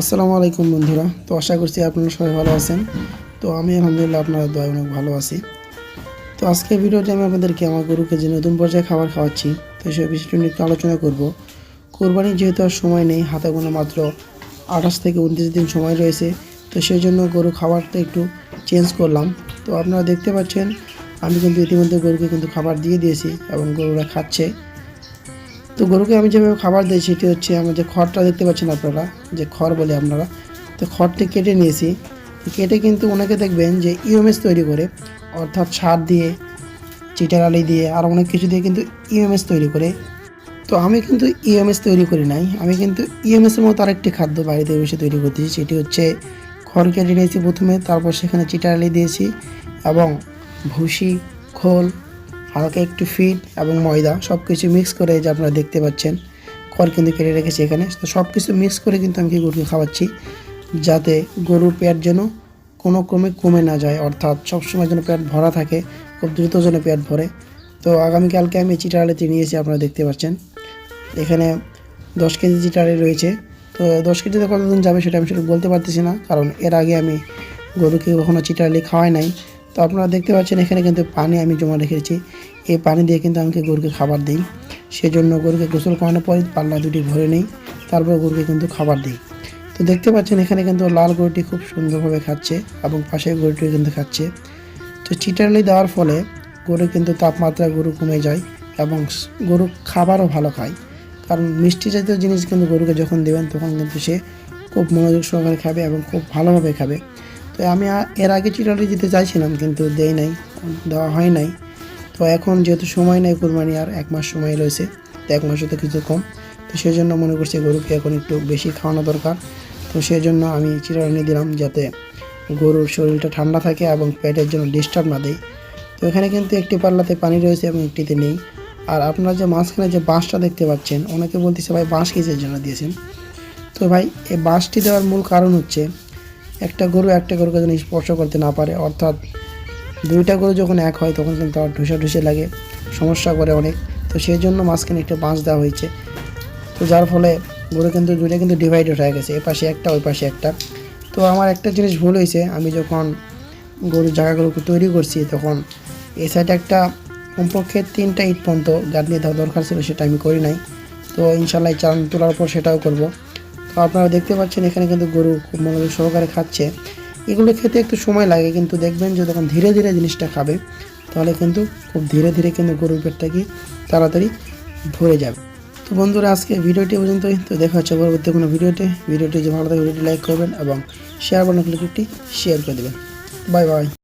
আসসালামু আলাইকুম বন্ধুরা। তো আশা করছি আপনারা সবাই ভালো আছেন। তো আমি আলহামদুলিল্লাহ আপনারা দয় অনেক ভালো আছি। তো আজকে ভিডিওতে আমি আপনাদেরকে আমার গরুকে যে নতুন পর্যায়ে খাবার খাওয়াচ্ছি, তো সেই বিষয়টি নিয়ে একটু আলোচনা করব। কোরবানির যেহেতু আর সময় নেই, হাতে গোনা মাত্র আঠাশ থেকে উনত্রিশ দিন সময় রয়েছে, তো সেই জন্য গরু খাবারটা একটু চেঞ্জ করলাম। তো আপনারা দেখতে পাচ্ছেন, আমি কিন্তু ইতিমধ্যে গরুকে কিন্তু খাবার দিয়ে দিয়েছি এবং গরুরা খাচ্ছে। তো গরুকে আমি যেভাবে খাবার দিই সেটি হচ্ছে আমার যে খড়টা দেখতে পাচ্ছেন আপনারা, যে খড় বলে আপনারা, তো খড়টি কেটে নিয়েছি। কেটে কিন্তু ওনাকে দেখবেন যে ইউএমএস তৈরি করে, অর্থাৎ সার দিয়ে, চিটার আলি দিয়ে, আর অনেক কিছু দিয়ে কিন্তু ইউএমএস তৈরি করে। তো আমি কিন্তু ইএমএস তৈরি করি নাই, আমি কিন্তু ইএমএস এর মতো আরেকটি খাদ্য বাড়িতে বসে তৈরি করতেছি, সেটি হচ্ছে খড় কেটে নিয়েছি প্রথমে, তারপর সেখানে চিটার আলি দিয়েছি এবং ভুসি, খোল হালকা একটু ফিট এবং ময়দা সব কিছু মিক্স করে যে আপনারা দেখতে পাচ্ছেন। খড় কিন্তু কেটে রেখেছি এখানে। তো সব কিছু মিক্স করে কিন্তু আমি কি গরুকে খাওয়াচ্ছি, যাতে গরুর পেট যেন কোনো ক্রমে কমে না যায়। অর্থাৎ সবসময় যেন পেট ভরা থাকে, খুব দ্রুত যেন পেট ভরে। তো আগামীকালকে আমি চিটারালিতে নিয়েছি, আপনারা দেখতে পাচ্ছেন। এখানে দশ কেজি চিটারি রয়েছে। তো দশ কেজিতে কতদিন যাবে সেটা আমি সেটা বলতে পারতেছি না, কারণ এর আগে আমি গরুকে কখনো চিটারালি খাওয়াই নাই। তো আপনারা দেখতে পাচ্ছেন এখানে কিন্তু পানি আমি জমা রেখেছি। এই পানি দিয়ে কিন্তু আমাকে গরুকে খাবার দিই। সেজন্য গরুকে গোসল করানোর পরে পাল্লা দুটি ভরে নিই, তারপর গরুকে কিন্তু খাবার দিই। তো দেখতে পাচ্ছেন এখানে কিন্তু লাল গরুটি খুব সুন্দরভাবে খাচ্ছে এবং পাশের গরুটিও কিন্তু খাচ্ছে। তো চিটারালি দেওয়ার ফলে গরু কিন্তু তাপমাত্রা গরু কমে যায় এবং গরু খাবারও ভালো খায়। কারণ মিষ্টি জাতীয় জিনিস কিন্তু গরুকে যখন দেবেন তখন কিন্তু সে খুব মনোযোগ সহকারে খাবে এবং খুব ভালোভাবে খাবে। তো আমি এর আগে চিটারি দিতে চাইছিলাম, কিন্তু দেই নাই, দেওয়া হয় নাই। তো এখন যেহেতু সময় নেই কুরবানি, আর এক মাস সময় রয়েছে, তো এক মাসে তো কিছু কম। তো সেই জন্য মনে করছি গরুকে এখন একটু বেশি খাওয়ানো দরকার। তো সেই জন্য আমি চিটারানি দিলাম যাতে গরুর শরীরটা ঠান্ডা থাকে এবং পেটের জন্য ডিস্টার্ব না দেয়। তো এখানে কিন্তু একটি পাল্লাতে পানি রয়েছে এবং একটিতে নেই। আর আপনারা যে মাঝখানে যে বাঁশটা দেখতে পাচ্ছেন, অনেকে বলতেছে, ভাই, বাঁশ কিসের জন্য দিয়েছেন? তো ভাই, এই বাঁশটি দেওয়ার মূল কারণ হচ্ছে একটা গরু, একটা গরুকে যেন স্পর্শ করতে না পারে, অর্থাৎ দুইটা গরু যখন এক হয়, তখন কিন্তু আর ঢুসে ঢুসে লাগে, সমস্যা করে অনেক। তো সেই জন্য মাঝখানে একটা বাঁশ দেওয়া হয়েছে। তো যার ফলে গরু কিন্তু দুইটা কিন্তু ডিভাইডেড হয়ে গেছে এ পাশে একটা ওই পাশে একটা। তো আমার একটা জিনিস ভুল হয়েছে, আমি যখন গরুর জায়গাগুলোকে তৈরি করছি, তখন এই সাইডে একটা কমপক্ষে তিনটা ইট পর্যন্ত গাঁথনি দেওয়া দরকার ছিল, সেটা আমি করি নাই। তো ইনশাল্লাহ চান তোলার পর সেটাও করব। তো আপনারা দেখতে পাচ্ছেন এখানে কিন্তু গরু খুব মনোযোগ সহকারে খাচ্ছে। এগুলো খেতে একটু সময় লাগে, কিন্তু দেখবেন যে যখন ধীরে ধীরে জিনিসটা খাবে, তাহলে কিন্তু খুব ধীরে ধীরে কিন্তু গরুর পেটটা কি তাড়াতাড়ি ভরে যাবে। তো বন্ধুরা, আজকে ভিডিওটি পর্যন্তই। তো দেখা হচ্ছে পরবর্তী কোনো ভিডিওতে। ভিডিওটি যে ভালো থাকে ভিডিওটি লাইক করবেন এবং শেয়ার বাটন ক্লিক একটি শেয়ার করে দেবেন। Bye bye.